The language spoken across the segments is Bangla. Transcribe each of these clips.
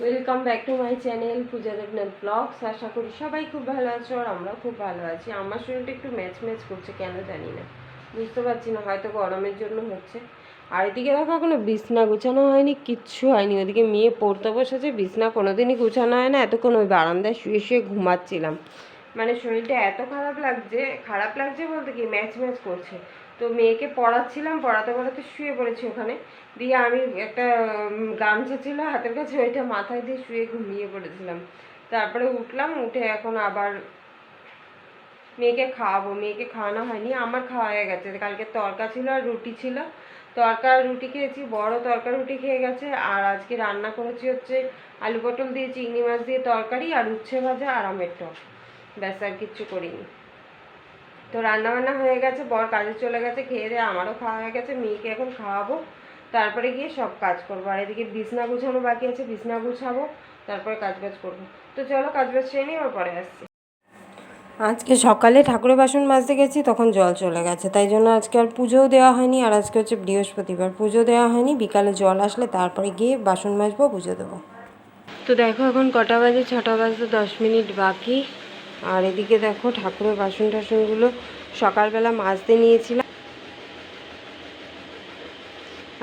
Welcome back to my channel Puja Debnath vlogs আশা করি সবাই খুব ভালো আছো আর আমরাও খুব ভালো আছি। আমার শরীরটা একটু ম্যাচ ম্যাচ করছে, কেন জানি না। বুঝতে পারছি না, হয়তো গরমের জন্য হচ্ছে। আর এদিকে দেখো, এখনও বিছনা গুছানো হয়নি, কিচ্ছু হয়নি। ওদিকে মেয়ে পড়তে বসেছে, বিছনা কোনোদিনই গুছানো হয় না। এতক্ষণ ওই বারান্দায় শুয়ে শুয়ে ঘুমাচ্ছিলাম। মানে শরীরটা এত খারাপ লাগছে খারাপ লাগছে বলতে কি, ম্যাচ ম্যাচ করছে। তো মেয়েকে পড়াচ্ছিলাম, পড়াতে পড়াতে শুয়ে পড়েছি ওখানে। দিয়ে আমি একটা গামছা ছিল হাতের কাছে, ওইটা মাথায় দিয়ে শুয়ে ঘুমিয়ে পড়েছিলাম। তারপরে উঠলাম, উঠে এখন আবার মেয়েকে খাওয়াবো। মেয়েকে খাওয়ানো হয়নি, আমার খাওয়া হয়ে গেছে। কালকে তরকা ছিল আর রুটি ছিল। তরকা রুটি খেয়েছি, বড় তরকা রুটি খেয়ে গেছে। আর আজকে রান্না করেছি হচ্ছে আলু পটল দিয়ে, চিংড়ি মাছ দিয়ে তরকারি আর উচ্ছে ভাজা আর আমের টক। ব্যাস, আর কিচ্ছু করিনি। তো রান্না বান্না হয়ে গেছে, বর কাজে চলে গেছে, খেয়ে দিয়ে আমারও খাওয়া হয়ে গেছে, মেয়েকে এখন খাওয়াবো। তারপরে গিয়ে সব কাজ করব। আর এদিকে বিছনা গুছানো বাকি আছে, বিছনা গুছাবো, তারপরে কাজ বাজ করব। তো চলো কাজ বাজ নিই আর পরে আসছি। আজকে সকালে ঠাকুরের বাসন মাজতে গেছি, তখন জল চলে গেছে। তাই জন্য আজকে আর পুজোও দেওয়া হয়নি, আর আজকে হচ্ছে বৃহস্পতিবার। পুজো দেওয়া হয়নি, বিকালে জল আসলে তারপরে গিয়ে বাসন মাজবো, পুজো দেবো। তো দেখো এখন কটা বাজে, ছটা বাজতে দশ মিনিট বাকি। আর এদিকে দেখো ঠাকুরের বাসন টাসনগুলো সকালবেলা মাজতে নিয়েছিলাম।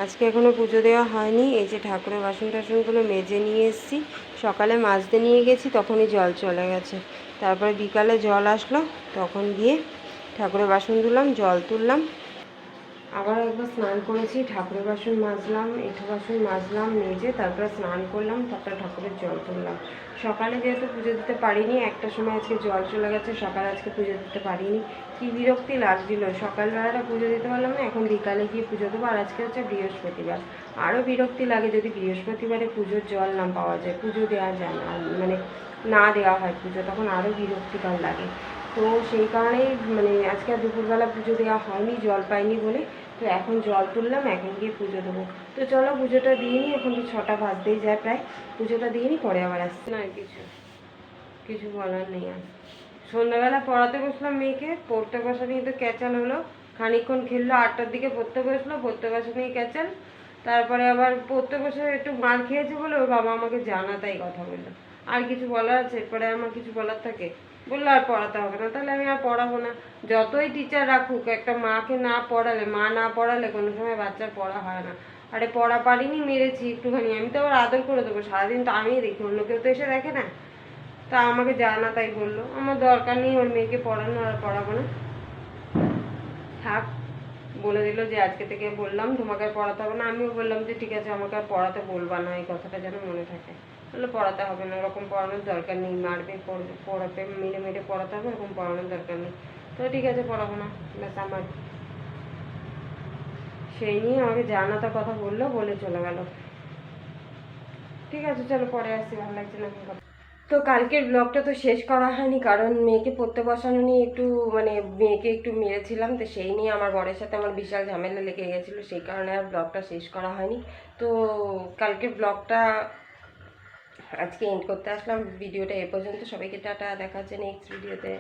আজকে এখনও পুজো দেওয়া হয়নি, এই যে ঠাকুরের বাসন টাসনগুলো মেজে নিয়ে এসেছি। সকালে মাজতে নিয়ে গেছি, তখনই জল চলে গেছে। তারপরে বিকালে জল আসলো, তখন গিয়ে ঠাকুরের বাসন ধুলাম, জল তুললাম। আবার একবার স্নান করেছি, ঠাকুরের বাসন মাজলাম, এঁঠো বাসন মাজলাম, মেজে তারপরে স্নান করলাম, তারপরে ঠাকুরের জল তুললাম। সকালে যেহেতু পুজো দিতে পারিনি, একটা সময় আজকে জল চলে গেছে, সকালে আজকে পুজো দিতে পারিনি। কি বিরক্তি লাগছিল, সকালবেলাটা পুজো দিতে পারলাম না, এখন বিকালে গিয়ে পুজো দেবো, আর আজকে হচ্ছে বৃহস্পতিবার। আরও বিরক্তি লাগে যদি বৃহস্পতিবারে পুজোর জল না পাওয়া যায়, পুজো দেওয়া যায় না মানে না দেওয়া হয় পুজো, তখন আরও বিরক্তিকর লাগে। তো সেই কারণেই মানে আজকে আর দুপুরবেলা পুজো দেওয়া হয়নি জল পাইনি বলে। তো এখন জল তুললাম এখন গিয়ে পুজো দেবো। তো চলো পুজোটা দিয়ে নিই এখন তো ছটা বাজতেই যায় প্রায়। পুজোটা দিয়ে নিই পরে আবার আসছে। না আর কিছু কিছু বলার নেই আর। সন্ধ্যাবেলা পড়াতে বসলাম মেয়েকে পড়তে বসা নিয়ে তো ক্যাচাল হলো। খানিকক্ষণ খেললো আটটার দিকে পড়তে বসল পড়তে বসা নিয়ে ক্যাচাল। তারপরে আবার পড়তে বসে একটু মার খেয়েছে বলে ওর বাবা আমাকে জানা জানাতাই কথা বলল। আর কিছু বলার আছে? এরপরে আমার কিছু বলার থাকে? বলল, আর পড়াতে হবে না। তাহলে আমি আর পড়াবো না। যতই টিচার রাখুক, একটা মাকে না পড়ালে, মা না পড়ালে কোনো সময় বাচ্চার পড়া হয় না। আরে, পড়া পারিনি, মেরেছি একটুখানি। আমি তো আবার আদর করে দেবো, সারাদিন তো আমিই দেখি, অন্য কেউ তো এসে দেখে না? তা আমাকে জানা তাই বলল। আমার দরকার নেই, ওর মেয়েকে পড়ানো আর পড়াবো না। থাক। বলে দিল যে, আজকে থেকে বললাম, তোমাকে আর পড়াতে হবে না। আমিও বললাম যে, ঠিক আছে, আমাকে আর পড়াতে বলবা না। এই কথাটা যেন মনে থাকে। বলল পড়াতে হবে না ওরকম পড়ানোর দরকার নেই। মারবে পড়বে পড়াতে মেরে মেরে পড়াতে হবে ওরকম পড়ানোর দরকার নেই। তো ঠিক আছে, পড়াবো না। ব্যাস আমার। সেই নিয়ে আমাকে জানাতে কথা বলল, বলে চলে গেল। ঠিক আছে, চলো পরে আসছি ভালো লাগছে না তো কালকের ব্লগটা তো শেষ করা হয়নি, কারণ মেয়েকে পড়তে বসানো নিয়ে একটু মানে মেয়েকে একটু মেরেছিলাম। তো সেই নিয়ে আমার বরের সাথে আমার বিশাল ঝামেলা লেগে গেছিল, সেই কারণে আর ব্লগটা শেষ করা হয়নি। তো কালকের ব্লগটা আজকে এন্ড করতে আসলাম ভিডিওটা এ পর্যন্ত। সবাইকে টাটা দেখা হচ্ছে নেক্সট ভিডিওতে